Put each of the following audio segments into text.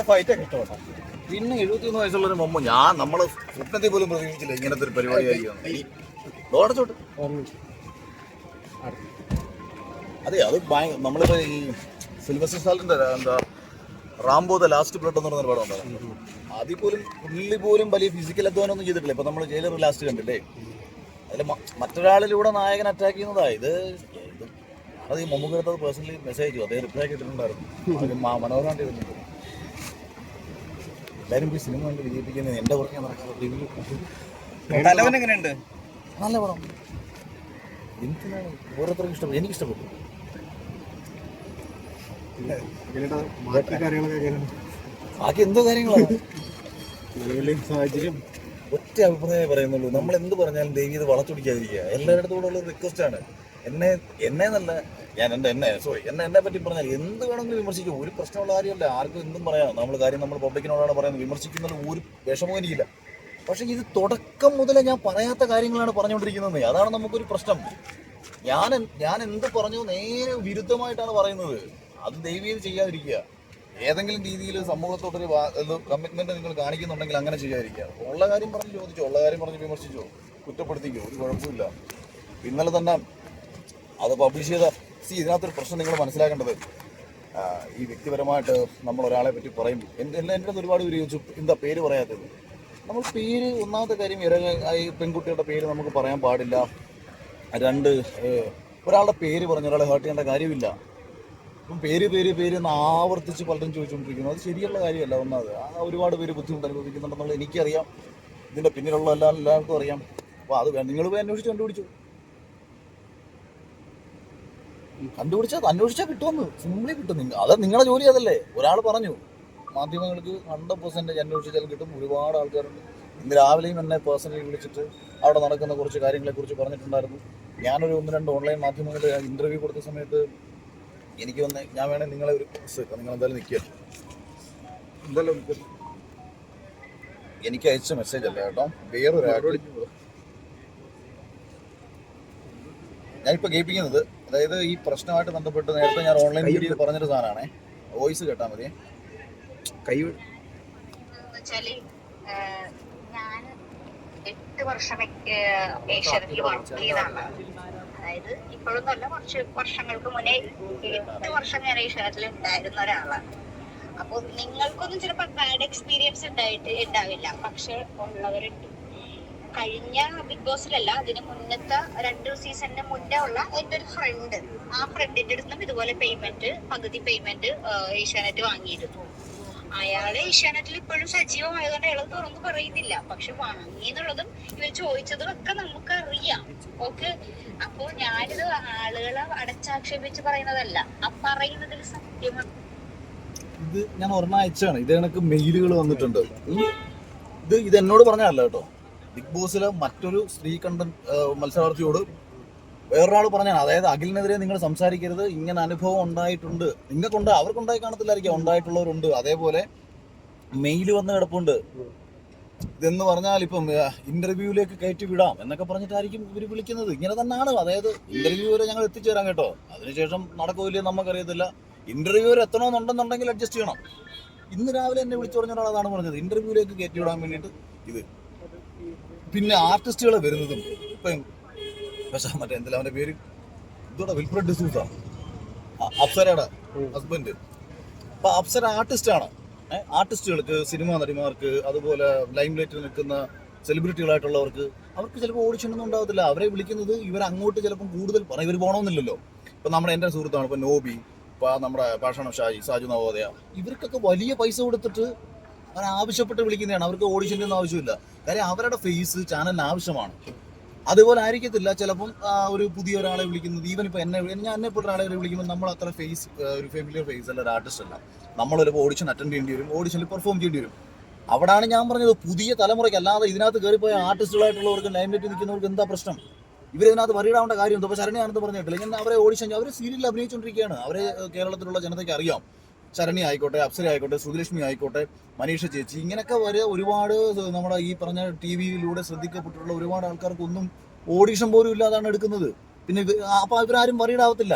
അപ്പൊ ഫൈറ്റ് ഒക്കെ ഇഷ്ടപ്പെട്ടോ പിന്നെ എഴുപത്തിയൊന്ന് മമ്മ ഞാൻ നമ്മൾ സ്വപ്നത്തിൽ പോലും പ്രതീക്ഷിച്ചില്ല ഇങ്ങനത്തെ ഒരു പരിപാടി ആയിരിക്കും അതെ അത് ഭയ- നമ്മളിപ്പോ ഈ സിൽവസ്റ്റർ സ്റ്റാലിന്റെ എന്താ റാംബോ ദ ലാസ്റ്റ് ബ്ലഡ് എന്ന് പറഞ്ഞ പടം ഉണ്ടായിരുന്നു അതിൽ പോലും പുള്ളി പോലും വലിയ ഫിസിക്കൽ അധ്വാനമൊന്നും ചെയ്തിട്ടില്ല. ഇപ്പൊ നമ്മൾ ജയിലർ ലാസ്റ്റ് കണ്ടില്ലേ? അതിൽ മറ്റൊരാളിലൂടെ നായകൻ അറ്റാക്ക് ചെയ്യുന്നതാ. ഇത് അത് ഈ മമ്മൂക്കടുത്തത് പേഴ്സണലി മെസ്സേജ് ചെയ്തു. അതേ റിപ്ലൈ കിട്ടിയിട്ടുണ്ടായിരുന്നു മനോഹരാണ്ടി വരുന്നുണ്ട് എല്ലാവരും പോയി സിനിമ കണ്ട് വിജയിപ്പിക്കുന്നത് എന്റെ കുറയ്ക്കാൻ നടക്കുന്നത് തലവൻ എങ്ങനെയുണ്ട്? നല്ല പടം. എന്തിനാണ് ഓരോരുത്തർക്കും ഇഷ്ടപ്പെട്ടു എനിക്ക് ഇഷ്ടപ്പെട്ടു. ബാക്കി എന്തോ കാര്യങ്ങളാണ്. സാഹചര്യം? ഒറ്റ അഭിപ്രായം പറയുന്നുള്ളൂ. നമ്മൾ എന്ത് പറഞ്ഞാലും ദേവി ഇത് വളച്ചൊടിക്കാതിരിക്കുക. എല്ലാവരുടെ കൂടെ ഉള്ള റിക്വസ്റ്റ് ആണ്. എന്നെ എന്നെ നല്ല ഞാൻ എന്റെ എന്നെ സോറി എന്നെ എന്നെ പറ്റി പറഞ്ഞാൽ എന്ത് വേണമെങ്കിലും വിമർശിക്കും. ഒരു പ്രശ്നമുള്ള കാര്യമല്ല. ആർക്കും എന്തും പറയാം. നമ്മൾ കാര്യം നമ്മൾ പബ്ലിക്കിനോടാണ് പറയുന്നത്. വിമർശിക്കുന്നതിൽ ഒരു വിഷമവും എനിക്കില്ല. പക്ഷെ ഇത് തുടക്കം മുതലേ ഞാൻ പറയാത്ത കാര്യങ്ങളാണ് പറഞ്ഞുകൊണ്ടിരിക്കുന്നത്. അതാണ് നമുക്കൊരു പ്രശ്നം. ഞാൻ ഞാൻ എന്ത് പറഞ്ഞു നേരെ വിരുദ്ധമായിട്ടാണ് പറയുന്നത്. അത് ദയവീത് ചെയ്യാതിരിക്കുക. ഏതെങ്കിലും രീതിയിൽ സമൂഹത്തോട്ടൊരു കമ്മിറ്റ്മെന്റ് നിങ്ങൾ കാണിക്കുന്നുണ്ടെങ്കിൽ അങ്ങനെ ചെയ്യാതിരിക്കുക. ഉള്ള കാര്യം പറഞ്ഞ് ചോദിച്ചോ ഉള്ള കാര്യം പറഞ്ഞ് വിമർശിച്ചോ കുറ്റപ്പെടുത്തിക്കോ ഒരു കുഴപ്പമില്ല ഇന്നലെ തന്നെ അത് പബ്ലിഷ് ചെയ്ത സി ഇതിനകത്തൊരു പ്രശ്നം നിങ്ങൾ മനസ്സിലാക്കേണ്ടത്. ഈ വ്യക്തിപരമായിട്ട് നമ്മൾ ഒരാളെ പറ്റി പറയും. എന്റെ എന്റെ എന്റെ ഒരുപാട് പേര് ചോദിച്ചു എന്താ പേര് പറയാത്തത്? നമ്മൾ പേര് ഒന്നാമത്തെ കാര്യം ഈ പെൺകുട്ടിയുടെ പേര് നമുക്ക് പറയാൻ പാടില്ല. രണ്ട് ഒരാളുടെ പേര് പറഞ്ഞ ഒരാളെ ഹേർട്ട് ചെയ്യേണ്ട കാര്യമില്ല. ഇപ്പം പേര് പേര് പേര് എന്ന് ആവർത്തിച്ച് പലരും ചോദിച്ചുകൊണ്ടിരിക്കുന്നു. അത് ശരിയുള്ള കാര്യമല്ല ഒന്നാമത്. ആ ഒരുപാട് പേര് ബുദ്ധിമുട്ട് അനുഭവിക്കുന്നുണ്ടെന്നുള്ളത് എനിക്കറിയാം. ഇതിന്റെ പിന്നിലുള്ള എല്ലാ എല്ലാവർക്കും അറിയാം. അപ്പോൾ അത് നിങ്ങൾ പോയി അന്വേഷിച്ച് കണ്ടുപിടിച്ചു. കണ്ടുപിടിച്ചാൽ അന്വേഷിച്ചാൽ കിട്ടുമെന്ന്. സിമ്പിളി കിട്ടും. നിങ്ങൾ അത് നിങ്ങളുടെ ജോലി അതല്ലേ. ഒരാൾ പറഞ്ഞു. മാധ്യമങ്ങൾക്ക് ഹൺഡ്രഡ് പെർസെന്റേജ് അന്വേഷിച്ചാൽ കിട്ടും. ഒരുപാട് ആൾക്കാരുണ്ട്. ഇന്ന് രാവിലെയും എന്നെ പേഴ്സണലി വിളിച്ചിട്ട് അവിടെ നടക്കുന്ന കുറച്ച് കാര്യങ്ങളെക്കുറിച്ച് പറഞ്ഞിട്ടുണ്ടായിരുന്നു. ഞാനൊരു ഒന്ന് രണ്ട് ഓൺലൈൻ മാധ്യമങ്ങളുടെ ഇന്റർവ്യൂ കൊടുത്ത സമയത്ത് എനിക്ക് വന്ന് ഞാൻ വേണേൽ നിങ്ങളെ ഒരു നിങ്ങൾ എന്തായാലും നിൽക്കുക എന്തായാലും എനിക്ക് അയച്ച മെസ്സേജ് അല്ല കേട്ടോ? വേറൊരാൾ ഞാനിപ്പോൾ കേൾപ്പിക്കുന്നത് അതായത് ഈ പ്രശ്നമായിട്ട് ബന്ധപ്പെട്ട് നേരത്തെ ഞാൻ ഓൺലൈൻ വീഡിയോ പറഞ്ഞൊരു സാധനമാണേ. വോയിസ് കേട്ടാൽ മതി. കൈ ഞാൻ എട്ട് വർഷം. ഏഹ്, വർക്ക് ചെയ്താണ് അതായത് ഇപ്പോഴൊന്നുമല്ല കുറച്ച് വർഷങ്ങൾക്ക് മുന്നേ എട്ട് വർഷം ഞാൻ ഏഷ്യാനെറ്റിൽ ഉണ്ടായിരുന്ന ഒരാളാണ്. അപ്പൊ നിങ്ങൾക്കൊന്നും ചിലപ്പോൾ ബാഡ് എക്സ്പീരിയൻസ് ഉണ്ടായിട്ട് ഉണ്ടാവില്ല. പക്ഷെ ഉള്ളവരുണ്ട്. കഴിഞ്ഞ ബിഗ് ബോസിലല്ല അതിന് മുന്നത്തെ രണ്ട് സീസണിന് മുന്നേ ഉള്ള എന്റെ ഒരു ഫ്രണ്ട് ആ ഫ്രണ്ടിന്റെ അടുത്തും ഇതുപോലെ പേയ്മെന്റ് പകുതി പേയ്മെന്റ് ഏഷ്യാനെറ്റ് വാങ്ങിയിരുന്നു. അയാൾ ഏഷ്യാനെറ്റിൽ ഇപ്പോഴും സജീവമായതുകൊണ്ട് അയാൾ തുറന്ന് പറയുന്നില്ല. പക്ഷെ വാങ്ങി എന്നുള്ളതും ഇവർ ചോദിച്ചതും ഒക്കെ നമുക്ക് അറിയാം ഓക്കെ? അപ്പോ ഞാനിത് ആളുകളെ അടച്ചാക്ഷേപിച്ച് പറയുന്നതല്ല. ആ പറയുന്നതിൽ സത്യമാണ്. ഇത് ഞാൻ ഓർമ്മ അയച്ചാണ് ഇത് എനിക്ക് മെയിലുകൾ വന്നിട്ടുണ്ട്. ഇത് ഇത് എന്നോട് പറഞ്ഞതല്ല കേട്ടോ. ബിഗ് ബോസിലെ മറ്റൊരു സ്ത്രീ കണ്ടൻ മത്സരാർത്ഥിയോട് വേറൊരാൾ പറഞ്ഞാണ്. അതായത് അഖിലിനെതിരെ നിങ്ങൾ സംസാരിക്കരുത്. ഇങ്ങനെ അനുഭവം ഉണ്ടായിട്ടുണ്ട്. നിങ്ങൾക്കുണ്ട് അവർക്കുണ്ടായി കാണത്തില്ലായിരിക്കും. ഉണ്ടായിട്ടുള്ളവരുണ്ട്. അതേപോലെ മെയിൽ വന്ന് കിടപ്പുണ്ട്. ഇതെന്ന് പറഞ്ഞാൽ ഇപ്പം ഇന്റർവ്യൂവിലേക്ക് കയറ്റി വിടാം എന്നൊക്കെ പറഞ്ഞിട്ടായിരിക്കും ഇവർ വിളിക്കുന്നത്. ഇങ്ങനെ തന്നെയാണ്. അതായത് ഇന്റർവ്യൂ വരെ ഞങ്ങൾ എത്തിച്ചേരാം കേട്ടോ. അതിനുശേഷം നടക്കില്ല നമുക്കറിയത്തില്ല. ഇന്റർവ്യൂ വരെ എത്തണമെന്നുണ്ടെന്നുണ്ടെങ്കിൽ അഡ്ജസ്റ്റ് ചെയ്യണം. ഇന്ന് രാവിലെ എന്നെ വിളിച്ചു പറഞ്ഞ ഒരാൾ പറഞ്ഞത്. ഇന്റർവ്യൂവിലേക്ക് കയറ്റി വിടാൻ വേണ്ടിയിട്ട് ഇത് പിന്നെ ആർട്ടിസ്റ്റുകൾ വരുന്നതും ഇപ്പം പക്ഷേ മറ്റേ എന്തെല്ലാം അവന്റെ പേര്? ഇതോടെ വിൽഫ്രഡ് ഡിസൂസ അപ്സരയുടെ ഹസ്ബൻഡ് അപ്പൊ അപ്സര ആർട്ടിസ്റ്റാണ് ആർട്ടിസ്റ്റുകൾക്ക് സിനിമാ നടിമാർക്ക് അതുപോലെ ലൈം ലൈറ്റിൽ നിൽക്കുന്ന സെലിബ്രിറ്റികളായിട്ടുള്ളവർക്ക് അവർക്ക് ചിലപ്പോൾ ഓഡിഷൻ ഒന്നും ഉണ്ടാവത്തില്ല. അവരെ വിളിക്കുന്നത് ഇവർ അങ്ങോട്ട് ചിലപ്പം കൂടുതൽ പറയും ഇവർ പോകണമെന്നില്ലല്ലോ ഇപ്പൊ നമ്മുടെ എന്റെ സുഹൃത്താണ് ഇപ്പൊ നോബി ഇപ്പൊ നമ്മുടെ പാഷണം ഷാജി സാജു നവോദയ. ഇവർക്കൊക്കെ വലിയ പൈസ കൊടുത്തിട്ട് അവർ ആവശ്യപ്പെട്ട് വിളിക്കുന്നതാണ്. അവർക്ക് ഓഡിഷന്റെ ഒന്നും ആവശ്യമില്ല. കാര്യം അവരുടെ ഫേസ് ചാനലിന് ആവശ്യമാണ്. അതുപോലെ ആയിരിക്കത്തില്ല. ചിലപ്പം ഒരു പുതിയ ഒരാളെ വിളിക്കുന്നത് ഈവൻ ഇപ്പോൾ എന്നെ ഞാൻ എന്നെ ഇപ്പോൾ ഒരാളെ വിളിക്കുമ്പോൾ നമ്മൾ അത്ര ഫേസ് ഒരു ഫെമിലിയർ ഫേസ് അല്ല ഒരു ആർട്ടിസ്റ്റ് അല്ല. നമ്മളൊരു ഓഡിഷൻ അറ്റൻഡ് ചെയ്യേണ്ടി വരും ഓഡിഷനിൽ പെർഫോം ചെയ്യേണ്ടി വരും. അവിടാണ് ഞാൻ പറഞ്ഞത് പുതിയ തലമുറയ്ക്ക് അല്ലാതെ ഇതിനകത്ത് കയറിപ്പോയ ആർട്ടിസ്റ്റുകളായിട്ടുള്ളവർക്ക് ലൈംലൈറ്റ് നിൽക്കുന്നവർക്ക് എന്താ പ്രശ്നം? ഇവരിതിനകത്ത് വറിയിടാവേണ്ട കാര്യം എന്താ ശരണിയാണെന്ന് പറഞ്ഞിട്ടില്ല. ഞാൻ അവരെ ഓഡിഷൻ അവർ സീരിയലിൽ അഭിനയിച്ചുകൊണ്ടിരിക്കുകയാണ് അവരെ കേരളത്തിലുള്ള ജനതയ്ക്ക് അറിയാം. ശരണി ആയിക്കോട്ടെ അപ്സര ആയിക്കോട്ടെ സുധലക്ഷ്മി ആയിക്കോട്ടെ മനീഷ ചേച്ചി ഇങ്ങനെയൊക്കെ വരെ ഒരുപാട് നമ്മുടെ ഈ പറഞ്ഞ ടി വിയിലൂടെ ശ്രദ്ധിക്കപ്പെട്ടിട്ടുള്ള ഒരുപാട് ആൾക്കാർക്കൊന്നും ഓഡീഷൻ പോലും ഇല്ലാതാണ് എടുക്കുന്നത്. പിന്നെ ഇത് അപ്പൊ ഇവരാരും വറീഡാവത്തില്ല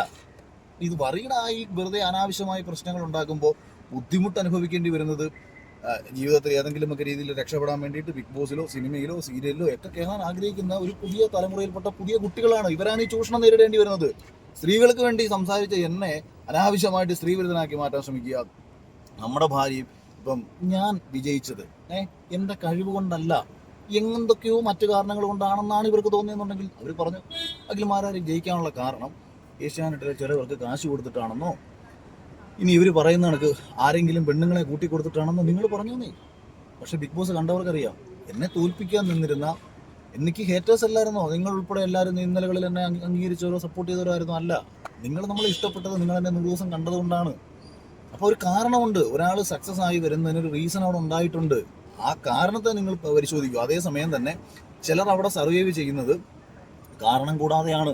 ഇത് വറീഡായി വെറുതെ അനാവശ്യമായി പ്രശ്നങ്ങൾ ഉണ്ടാക്കുമ്പോൾ ബുദ്ധിമുട്ട് അനുഭവിക്കേണ്ടി വരുന്നത് ജീവിതത്തിൽ ഏതെങ്കിലും ഒക്കെ രീതിയിൽ രക്ഷപ്പെടാൻ വേണ്ടിയിട്ട് ബിഗ് ബോസിലോ സിനിമയിലോ സീരിയലിലോ ഒക്കെ കയറാൻ ആഗ്രഹിക്കുന്ന ഒരു പുതിയ തലമുറയിൽപ്പെട്ട പുതിയ കുട്ടികളാണ് ഇവരാണ് ഈ ചൂഷണം നേരിടേണ്ടി വരുന്നത്. സ്ത്രീകൾക്ക് വേണ്ടി സംസാരിച്ച എന്നെ അനാവശ്യമായിട്ട് സ്ത്രീവിരുദ്ധനാക്കി മാറ്റാൻ ശ്രമിക്കുക. നമ്മുടെ ഭാര്യയും ഇപ്പം ഞാൻ വിജയിച്ചത്. ഏ എന്റെ കഴിവ് കൊണ്ടല്ല. എന്തൊക്കെയോ മറ്റു കാരണങ്ങൾ കൊണ്ടാണെന്നാണ് ഇവർക്ക് തോന്നിയെന്നുണ്ടെങ്കിൽ അവർ പറഞ്ഞു അഖിൽമാരാർ ജയിക്കാനുള്ള കാരണം ഏഷ്യാനെറ്റിലെ ചിലവർക്ക് കാശ് കൊടുത്തിട്ടാണെന്നോ? ഇനി ഇവർ പറയുന്ന കണക്ക് ആരെങ്കിലും പെണ്ണുങ്ങളെ കൂട്ടി കൊടുത്തിട്ടാണെന്നോ നിങ്ങൾ പറഞ്ഞു നീ പക്ഷെ ബിഗ് ബോസ് കണ്ടവർക്കറിയാം എന്നെ തോൽപ്പിക്കാൻ നിന്നിരുന്ന എനിക്ക് ഹേറ്റേഴ്സ് അല്ലായിരുന്നോ? നിങ്ങൾ ഉൾപ്പെടെ എല്ലാവരും ഇന്നലകളിൽ എന്നെ അംഗീകരിച്ചവരോ സപ്പോർട്ട് ചെയ്തവരോ ആയിരുന്നു അല്ല നിങ്ങൾ നമ്മളെ ഇഷ്ടപ്പെട്ടത് നിങ്ങൾ എന്നെ നൂറ് ദിവസം കണ്ടതുകൊണ്ടാണ്. അപ്പോൾ ഒരു കാരണമുണ്ട്. ഒരാൾ സക്സസ് ആയി വരുന്നതിനൊരു റീസൺ അവിടെ ഉണ്ടായിട്ടുണ്ട്. ആ കാരണത്തെ നിങ്ങൾ പരിശോധിക്കും അതേസമയം തന്നെ ചിലർ അവിടെ സർവൈവ് ചെയ്യുന്നത് കാരണം കൂടാതെയാണ്.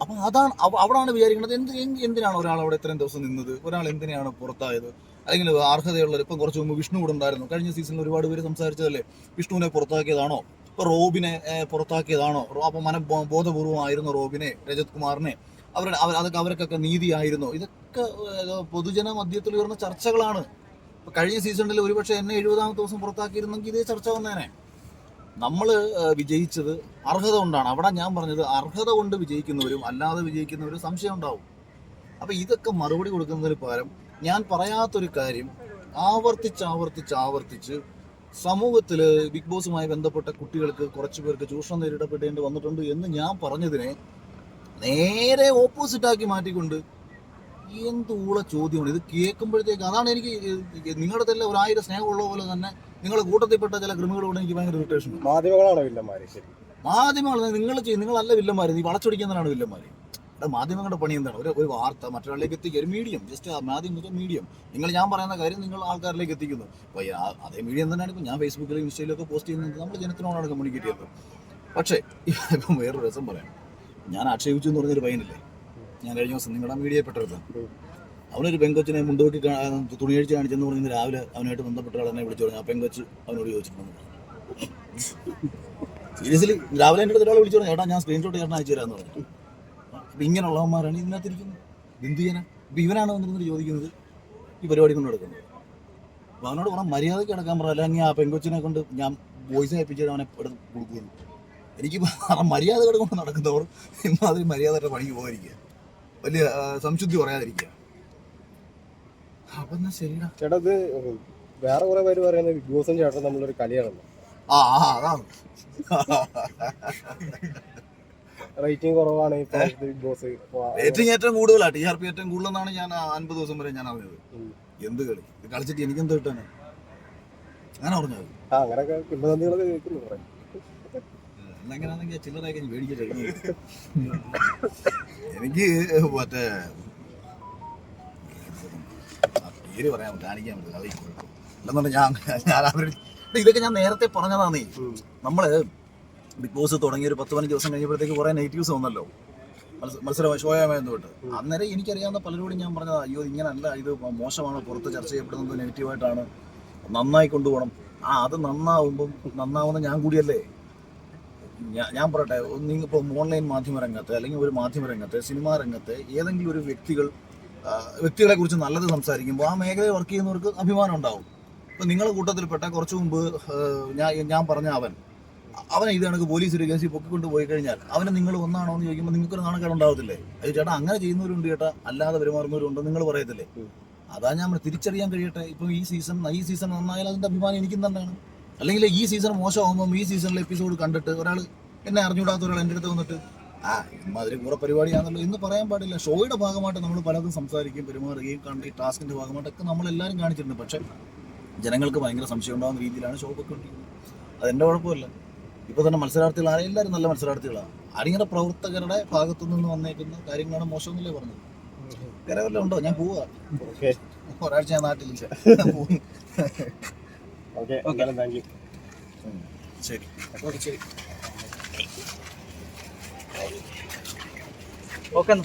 അപ്പൊ അതാണ് അവ- അവിടാണ് വിചാരിക്കുന്നത്. എന്ത് എന്തിനാണ് ഒരാൾ അവിടെ ഇത്രയും ദിവസം നിന്നത്? ഒരാൾ എന്തിനാണ് പുറത്തായത്? അല്ലെങ്കിൽ അർഹതയുള്ളവർ ഇപ്പം കുറച്ച് മുമ്പ് വിഷ്ണു കൂടെ ഉണ്ടായിരുന്നു കഴിഞ്ഞ സീസണിൽ ഒരുപാട് പേര് സംസാരിച്ചതല്ലേ? വിഷ്ണുവിനെ പുറത്താക്കിയതാണോ? റോബിനെ പുറത്താക്കിയതാണോ? അപ്പോൾ അപ്പൊ മന ബോധപൂർവമായിരുന്നു റോബിനെ രജത് കുമാറിനെ? അവരുടെ അവർ അതൊക്കെ അവർക്കൊക്കെ നീതിയായിരുന്നു? ഇതൊക്കെ പൊതുജന മധ്യത്തിൽ ഉയർന്ന ചർച്ചകളാണ് കഴിഞ്ഞ സീസണിൽ ഒരുപക്ഷെ എന്നെ എഴുപതാമത്തെ ദിവസം പുറത്താക്കിയിരുന്നെങ്കിൽ ഇതേ ചർച്ച വന്നേനെ. നമ്മൾ വിജയിച്ചത് അർഹത കൊണ്ടാണ്. അവിടെ ഞാൻ പറഞ്ഞത് അർഹത കൊണ്ട് വിജയിക്കുന്നവരും അല്ലാതെ വിജയിക്കുന്നവരും സംശയം ഉണ്ടാവും. അപ്പോൾ ഇതൊക്കെ മറുപടി കൊടുക്കുന്നതിന് പകരം ഞാൻ പറയാത്തൊരു കാര്യം ആവർത്തിച്ച് ആവർത്തിച്ച് ആവർത്തിച്ച് സമൂഹത്തിൽ ബിഗ് ബോസുമായി ബന്ധപ്പെട്ട കുട്ടികൾക്ക് കുറച്ച് പേർക്ക് ചൂഷണം നേരിടപ്പെടേണ്ടി വന്നിട്ടുണ്ട് എന്ന് ഞാൻ പറഞ്ഞതിനെ നേരെ ഓപ്പോസിറ്റ് ആക്കി മാറ്റിക്കൊണ്ട് എന്തുള്ള ചോദ്യമാണ്? ഇത് കേൾക്കുമ്പോഴത്തേക്ക് അതാണ് എനിക്ക് നിങ്ങളുടെ തന്നെ ഒരായിരം സ്നേഹമുള്ള പോലെ തന്നെ നിങ്ങളുടെ കൂട്ടത്തിൽപ്പെട്ട ചില ക്രിമികളോട് എനിക്ക് ഭയങ്കര ഇറിറ്റേഷൻ മാധ്യമങ്ങളാണോ വില്ലന്മാര് ശരി. മാധ്യമങ്ങൾ നിങ്ങൾ ചെയ്യും നിങ്ങളല്ല വില്ലന്മാർ നീ വളച്ചൊടിക്കുന്നതാണ് വില്ലന്മാർ ഇവിടെ മാധ്യമങ്ങളുടെ പണി എന്താണ്? ഒരു ഒരു വാർത്ത മറ്റൊരാളിലേക്ക് എത്തിക്കുക. ഒരു മീഡിയം ജസ്റ്റ് മാധ്യമം മീഡിയം നിങ്ങൾ ഞാൻ പറയുന്ന കാര്യം നിങ്ങൾ ആൾക്കാരിലേക്ക് എത്തിക്കുന്നു. അപ്പോൾ അതേ മീഡിയം തന്നെയാണ് ഇപ്പോൾ ഞാൻ ഫേസ്ബുക്കിലും ഇൻസ്റ്റയിലൊക്കെ പോസ്റ്റ് ചെയ്യുന്നത്. നമ്മൾ ജനത്തിനോടാണ് കമ്മ്യൂണിക്കേറ്റ് ചെയ്യുന്നത്. പക്ഷേ ഇപ്പം വേറൊരു രസം പറയാം. ഞാൻ ആക്ഷേപിച്ചു എന്ന് പറഞ്ഞൊരു പയ്യനില്ലേ? ഞാൻ കഴിഞ്ഞ ദിവസം നിങ്ങളുടെ മീഡിയയിൽ പെട്ടെടുത്ത അവനൊരു പെങ്കൊച്ചിനെ മുണ്ടോക്കി തുണിയഴിച്ച് കാണിച്ചെന്ന് പറഞ്ഞ് രാവിലെ അവനായിട്ട് ബന്ധപ്പെട്ട ആളെന്നെ വിളിച്ചു പറഞ്ഞു. ആ പെങ്കൊച്ച് അവനോട് ചോദിച്ചിട്ടുണ്ട് സീരിയസ്ലി രാവിലെ എന്റെ അടുത്ത് ഒരാൾ വിളിച്ചു പറഞ്ഞു. ചേട്ടാ ഞാൻ സ്ക്രീൻഷോട്ട് ചേട്ടൻ അയച്ചു തരാമെന്ന് പറഞ്ഞു. അപ്പം ഇങ്ങനെയുള്ളവന്മാരാണ് ഇതിനകത്തിരിക്കുന്നത്. എന്ത് ചെയ്യാനാ ഇപ്പം ഇവനാണ് വന്നിരുന്നിട്ട് ചോദിക്കുന്നത് ഈ പരിപാടി കൊണ്ട് നടക്കുന്നത്. അപ്പോൾ അവനോട് പറഞ്ഞാൽ മര്യാദയ്ക്ക് അടക്കാൻ പറ. അല്ലെങ്കിൽ ആ പെങ്കൊച്ചിനെ കൊണ്ട് ഞാൻ വോയിസ് അയപ്പിച്ചിട്ട് അവനെ എടുത്ത് കൊടുക്കുന്നു. എനിക്ക് മര്യാദ കൊണ്ട് നടക്കുന്നവർ ഇമാതിരി മര്യാദയുടെ പണിക്ക് പോകാതിരിക്കുക. വലിയ സംശുദ്ധി പറയാതിരിക്കുക. അപ്പം എന്നാ ശരിടാ. ചേട്ടാ ഇത് വേറെ കുറെ പേര് പറയുന്നത് ബിഗ് ബോസും ചേട്ടൻ നമ്മളൊരു കളിയാണല്ലോ ആ അതാണ്. റേറ്റിംഗ് കുറവാണ് ഇപ്പൊ ബിഗ് ബോസ് റേറ്റിംഗ് ഏറ്റവും കൂടുതലാണ് ടി ആർ പി ഏറ്റവും കൂടുതലെന്നാണ് ഞാൻ അൻപത് ദിവസം വരെ ഞാൻ അറിഞ്ഞത്. എന്ത് കളി? ഇത് കളിച്ചിട്ട് എനിക്കെന്ത് കിട്ടാന്? അങ്ങനെ പറഞ്ഞത് ആ അങ്ങനെയൊക്കെ കിംബദന്തികളൊക്കെ കേൾക്കുന്നു കുറെ. അങ്ങനെയാണെങ്കിൽ ചില്ലറയൊക്കെ ഞാൻ മേടിക്കട്ടെ. എനിക്ക് മറ്റേ പേര് പറയാൻ കാണിക്കാൻ പറ്റില്ല. അത് അല്ലെന്നുണ്ടെങ്കിൽ ഞാൻ ഞാൻ അവരുടെ ഇതൊക്കെ ഞാൻ നേരത്തെ പറഞ്ഞതാന്നേ നമ്മൾ ബിഗ് ബോസ് തുടങ്ങിയ ഒരു പത്ത് പതിനഞ്ച് ദിവസം കഴിഞ്ഞപ്പോഴത്തേക്ക് കുറേ നെഗറ്റീവ്സ് വന്നല്ലോ. മത്സരം ഷോയാമായിരുന്നു തൊട്ട് അന്നേരം എനിക്കറിയാവുന്ന പലരോടും ഞാൻ പറഞ്ഞത് അയ്യോ ഇങ്ങനല്ല ഇത് മോശമാണ് പുറത്ത് ചർച്ച ചെയ്യപ്പെടുന്നത് നെഗറ്റീവായിട്ടാണ്. നന്നായി കൊണ്ടുപോകണം. ആ അത് നന്നാവുമ്പം നന്നാവുന്ന ഞാൻ കൂടിയല്ലേ? ഞാൻ ഞാൻ പറയട്ടെ നിങ്ങൾ ഇപ്പോൾ ഓൺലൈൻ മാധ്യമ രംഗത്ത് അല്ലെങ്കിൽ ഒരു മാധ്യമ രംഗത്ത് സിനിമാ രംഗത്ത് ഏതെങ്കിലും ഒരു വ്യക്തികൾ വ്യക്തികളെ കുറിച്ച് നല്ലത് സംസാരിക്കുമ്പോൾ ആ മേഖലയിൽ വർക്ക് ചെയ്യുന്നവർക്ക് അഭിമാനം ഉണ്ടാവും. ഇപ്പം നിങ്ങളുടെ കൂട്ടത്തിൽപ്പെട്ട കുറച്ച് മുമ്പ് ഞാൻ ഞാൻ പറഞ്ഞ അവൻ അവനെ ഇത് കണക്ക് പോലീസ് ഒരു കേസിൽ പൊക്കിക്കൊണ്ട് പോയി കഴിഞ്ഞാൽ അവനെ നിങ്ങൾ ഒന്നാണോ എന്ന് ചോദിക്കുമ്പോൾ നിങ്ങൾക്കൊരു നാണക്കേട് ഉണ്ടാവത്തില്ലേ അത് ചേട്ടാ അങ്ങനെ ചെയ്യുന്നവരുണ്ട് ചേട്ടാ. അല്ലാതെ പെരുമാറുന്നവരുണ്ട് നിങ്ങൾ പറയത്തില്ലേ? അതാ ഞാൻ തിരിച്ചറിയാൻ കഴിയട്ടെ. ഇപ്പം ഈ സീസൺ ഈ സീസൺ നന്നായാലും അതിന്റെ അഭിമാനം എനിക്കും തന്നെയാണ്. അല്ലെങ്കിൽ ഈ സീസൺ മോശമാകുമ്പോൾ ഈ സീസണിലെ എപ്പിസോഡ് കണ്ടിട്ട് ഒരാൾ എന്നെ അറിഞ്ഞുകൂടാത്ത ഒരാൾ എന്റെ അടുത്ത് വന്നിട്ട് ആ ഇമാതിരി കൂടെ പരിപാടിയാണല്ലോ എന്ന് പറയാൻ പാടില്ല. ഷോയുടെ ഭാഗമായിട്ട് നമ്മൾ പലതും സംസാരിക്കുകയും പെരുമാറുകയും കണ്ട് ഈ ടാസ്കിന്റെ ഭാഗമായിട്ടൊക്കെ നമ്മൾ എല്ലാവരും കാണിച്ചിട്ടുണ്ട്. പക്ഷെ ജനങ്ങൾക്ക് ഭയങ്കര സംശയം ഉണ്ടാകുന്ന രീതിയിലാണ് ഷോ പൊക്കൊണ്ടിരിക്കുന്നത് അതെന്റെ കുഴപ്പമില്ല. ഇപ്പോൾ തന്നെ മത്സരാർത്ഥികളാണ് എല്ലാവരും നല്ല മത്സരാർത്ഥികളാണ്. അണിയറ പ്രവർത്തകരുടെ ഭാഗത്തു നിന്ന് വന്നേക്കുന്ന കാര്യങ്ങളാണ് മോശമെന്നല്ലേ പറഞ്ഞത്? വേറെ വല്ലതും ഉണ്ടോ? ഞാൻ പോവാ. ഒരാഴ്ച ഞാൻ നാട്ടിലില്ല. ഉം. ശരി. ഓക്കെ ശരി. ഓക്കെ എന്നാ